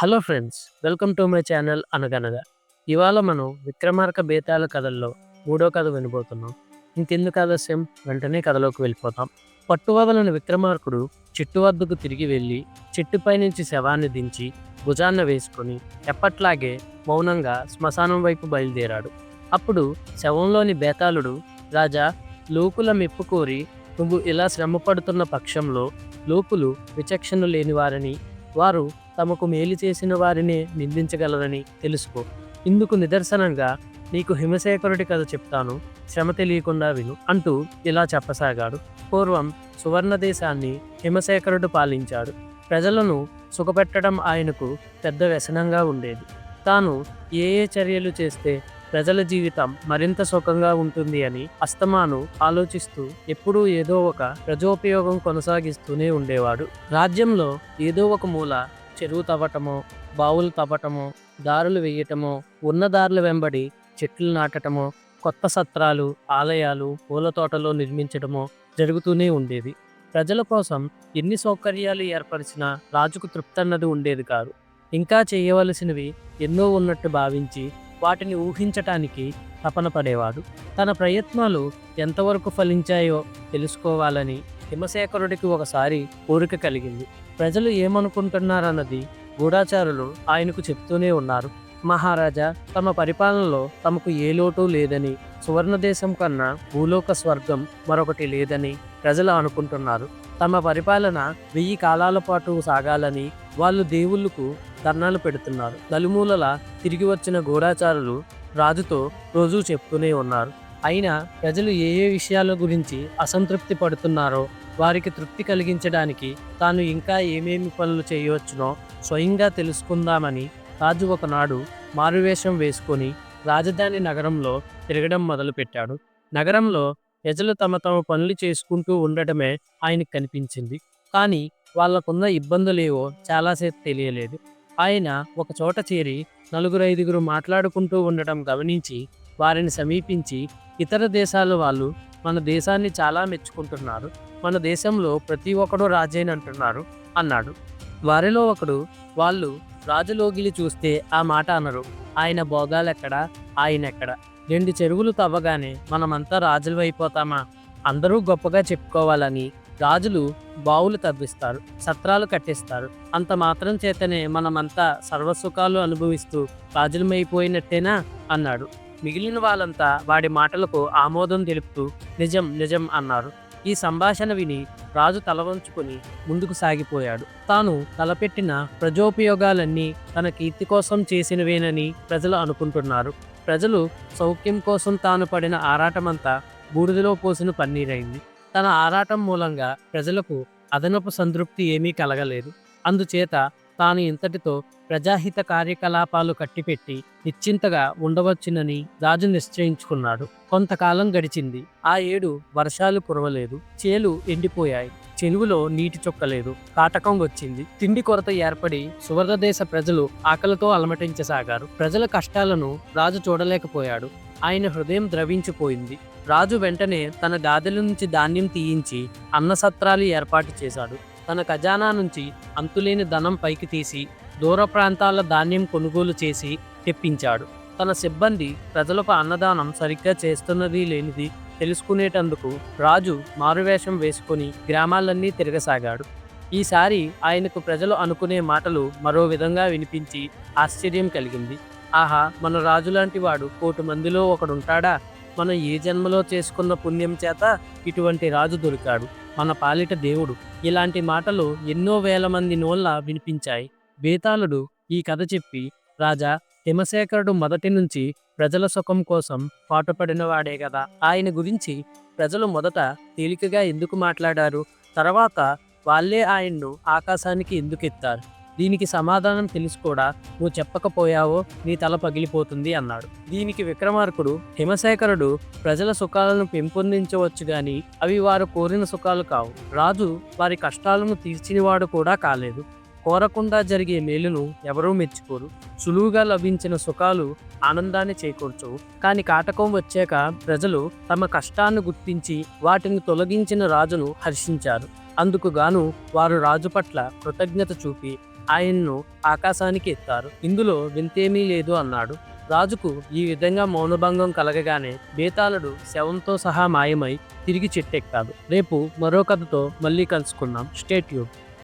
Hello friends welcome to my channel Anaganaga. ఇవాళ మనం విక్రమార్క బేతాల కథల్లో మూడో కథ వినబోతున్నాం. ఇంకెందుకు ఆలస్యం? వెంటనే కథలోకి వెళ్ళిపోతాం. పట్టువదలని విక్రమార్కుడు చెట్టు వద్దకు తిరిగి వెళ్ళి చెట్టుపై నుంచి శవాన్ని దించి భుజాన్న వేసుకొని ఎప్పట్లాగే మౌనంగా శ్మశానం వైపు బయలుదేరాడు. అప్పుడు శవంలోని బేతాళుడు రాజా లోకుల మెప్పు కోరి నువ్వు ఇలా శ్రమపడుతున్న పక్షంలో లోకులు విచక్షణ లేని వారని వారు తమకు మేలు చేసిన వారినే నిందించగలరని తెలుసుకో. ఇందుకు నిదర్శనంగా నీకు హిమశేఖరుడి కథ చెప్తాను. శ్రమ తెలియకుండా విను అంటూ ఇలా చెప్పసాగాడు. పూర్వం సువర్ణ దేశాన్ని హిమశేఖరుడు పాలించాడు. ప్రజలను సుఖపెట్టడం ఆయనకు పెద్ద వ్యసనంగా ఉండేది. తాను ఏ ఏ చర్యలు చేస్తే ప్రజల జీవితం మరింత సుఖంగా ఉంటుంది అని అస్తమాను ఆలోచిస్తూ ఎప్పుడూ ఏదో ఒక ప్రజోపయోగం కొనసాగిస్తూనే ఉండేవాడు. రాజ్యంలో ఏదో ఒక మూల చెరువు తవ్వటమో బావులు తవ్వటమో దారులు వేయటమో ఉన్న దారుల వెంబడి చెట్లు నాటటమో కొత్త సత్రాలు ఆలయాలు పూల తోటలో నిర్మించడమో జరుగుతూనే ఉండేది ప్రజల కోసం ఎన్ని సౌకర్యాలు ఏర్పరిచినా రాజుకు తృప్తన్నది ఉండేది కాదు. ఇంకా చేయవలసినవి ఎన్నో ఉన్నట్టు భావించి వాటిని ఊహించటానికి తపన పడేవాడు. తన ప్రయత్నాలు ఎంతవరకు ఫలించాయో తెలుసుకోవాలని హిమశేఖరుడికి ఒకసారి కోరిక కలిగింది. ప్రజలు ఏమనుకుంటున్నారన్నది గూఢాచారులు ఆయనకు చెప్తూనే ఉన్నారు. మహారాజా తమ పరిపాలనలో తమకు ఏ లోటు లేదని సువర్ణ దేశం కన్నా భూలోక స్వర్గం మరొకటి లేదని ప్రజలు అనుకుంటున్నారు. తమ పరిపాలన వెయ్యి కాలాల పాటు సాగాలని వాళ్ళు దేవుళ్ళకు ధర్నాలు పెడుతున్నారు. నలుమూలల తిరిగి వచ్చిన గూఢాచారులు రాజుతో రోజూ చెప్తూనే ఉన్నారు. అయినా ప్రజలు ఏ ఏ విషయాల గురించి అసంతృప్తి పడుతున్నారో వారికి తృప్తి కలిగించడానికి తాను ఇంకా ఏమేమి పనులు చేయవచ్చునో స్వయంగా తెలుసుకుందామని రాజు ఒకనాడు మారువేషం వేసుకొని రాజధాని నగరంలో తిరగడం మొదలుపెట్టాడు. నగరంలో ప్రజలు తమ తమ పనులు చేసుకుంటూ ఉండటమే ఆయనకు కనిపించింది. కానీ వాళ్ళకున్న ఇబ్బందులేవో చాలాసేపు తెలియలేదు. ఆయన ఒక చోట చేరి నలుగురు ఐదుగురు మాట్లాడుకుంటూ ఉండటం గమనించి వారిని సమీపించి ఇతర దేశాల వాళ్ళు మన దేశాన్ని చాలా మెచ్చుకుంటున్నారు. మన దేశంలో ప్రతి ఒక్కడు రాజేనంటున్నారు అన్నాడు. వారిలో ఒకడు వాళ్ళు రాజులోగిలి చూస్తే ఆ మాట అనరు. ఆయన భోగాలెక్కడా? ఆయన ఎక్కడ రెండు చెరువులు తవ్వగానే మనమంతా రాజులు అయిపోతామా అందరూ గొప్పగా చెప్పుకోవాలని రాజులు బావులు తవ్విస్తారు సత్రాలు కట్టిస్తారు. అంత మాత్రం చేతనే మనమంతా సర్వసుఖాలు అనుభవిస్తూ రాజులమైపోయినట్టేనా? అన్నాడు. మిగిలిన వాళ్ళంతా వాడి మాటలకు ఆమోదం తెలుపుతూ నిజం నిజం అన్నారు. ఈ సంభాషణ విని రాజు తలవంచుకొని ముందుకు సాగిపోయాడు. తాను తలపెట్టిన ప్రజోపయోగాలన్నీ తన కీర్తి కోసం చేసినవేనని ప్రజలు అనుకుంటున్నారు. ప్రజలు సౌఖ్యం కోసం తాను పడిన ఆరాటమంతా బూడిదలో పోసిన పన్నీరైంది. తన ఆరాటం మూలంగా ప్రజలకు అదనపు సంతృప్తి ఏమీ కలగలేదు. అందుచేత తాను ఇంతటితో ప్రజాహిత కార్యకలాపాలు కట్టిపెట్టి నిశ్చింతగా ఉండవచ్చునని రాజు నిశ్చయించుకున్నాడు. కొంతకాలం గడిచింది. ఆ ఏడు వర్షాలు కురవలేదు. చేలు ఎండిపోయాయి. చెరువులో నీటి చుక్కలేదు కాటకం వచ్చింది. తిండి కొరత ఏర్పడి సువర్ణదేశ ప్రజలు ఆకలితో అలమటించసాగారు. ప్రజల కష్టాలను రాజు చూడలేకపోయాడు. ఆయన హృదయం ద్రవించిపోయింది. రాజు వెంటనే తన గాదెల నుంచి ధాన్యం తీయించి అన్నసత్రాలు ఏర్పాటు చేశాడు. తన ఖజానా నుంచి అంతులేని ధనం పైకి తీసి దూర ప్రాంతాల ధాన్యం కొనుగోలు చేసి తెప్పించాడు. తన సిబ్బంది ప్రజలకు అన్నదానం సరిగ్గా చేస్తున్నది లేనిది తెలుసుకునేటందుకు రాజు మారువేషం వేసుకొని గ్రామాలన్నీ తిరగసాగాడు. ఈసారి ఆయనకు ప్రజలు అనుకునే మాటలు మరో విధంగా వినిపించి ఆశ్చర్యం కలిగింది. ఆహా మన రాజు లాంటి వాడు కోటి మందిలో ఒకడుంటాడా? మనం ఏ జన్మలో చేసుకున్న పుణ్యం చేత ఇటువంటి రాజు దొరికాడు. మన పాలిట దేవుడు. ఇలాంటి మాటలు ఎన్నో వేల మంది నోళ్ళ వినిపించాయి. బేతాళుడు ఈ కథ చెప్పి రాజా హిమశేఖరుడు మొదటి నుంచి ప్రజల సుఖం కోసం పాటుపడినవాడే కదా ఆయన గురించి ప్రజలు మొదట తేలికగా ఎందుకు మాట్లాడారు? తర్వాత వాళ్ళే ఆయన్ను ఆకాశానికి ఎందుకు ఎత్తారు దీనికి సమాధానం తెలిసి కూడా నువ్వు చెప్పకపోయావో నీ తల పగిలిపోతుంది అన్నాడు. దీనికి విక్రమార్కుడు హిమశేఖరుడు ప్రజల సుఖాలను పెంపొందించవచ్చు గాని అవి వారు కోరిన సుఖాలు కావు. రాజు వారి కష్టాలను తీర్చినవాడు కూడా కాలేదు. కోరకుండా జరిగే మేలును ఎవరూ మెచ్చుకోరు. సులువుగా లభించిన సుఖాలు ఆనందాన్ని చేకూర్చవు. కానీ కాటకం వచ్చాక ప్రజలు తమ కష్టాన్ని గుర్తించి వాటిని తొలగించిన రాజును హర్షించారు. అందుకు గాను వారు రాజు పట్ల కృతజ్ఞత చూపి ఆయన్ను ఆకాశానికి ఎత్తారు. ఇందులో వింతేమీ లేదు అన్నాడు. రాజుకు ఈ విధంగా మౌనభంగం కలగగానే బేతాళుడు శవంతో సహా మాయమై తిరిగి చెట్టెక్కాడు. రేపు మరో కథతో మళ్ళీ కలుసుకుందాం. స్టేట్యూడ్